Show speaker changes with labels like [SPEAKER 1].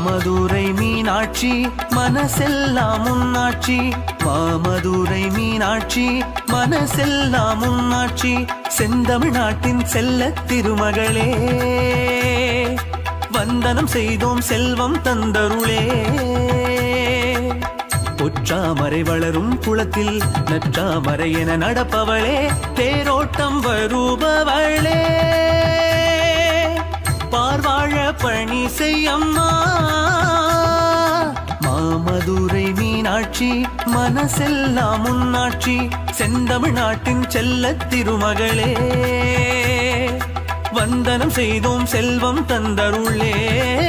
[SPEAKER 1] மாமதுரை மீனாட்சி மனசெல்லாம் உன்னாட்சி. மாமதுரை மீனாட்சி மனசெல்லாம் முன்னாட்சி செந்தமிழ்நாட்டின் செல்ல திருமகளே வந்தனம் செய்தோம் செல்வம் தந்தருளே. பொற்றாமரை வளரும் குளத்தில் நற்றாமரை என நடப்பவளே தேரோட்டம் வருபவளே. பழனிசை அம்மா. மாமதுரை மீனாட்சி மனசெல்லாம் முன்னாட்சி செந்தமிழ்நாட்டின் செல்ல திருமகளே. வந்தனம் செய்தோம் செல்வம் தந்தருளே.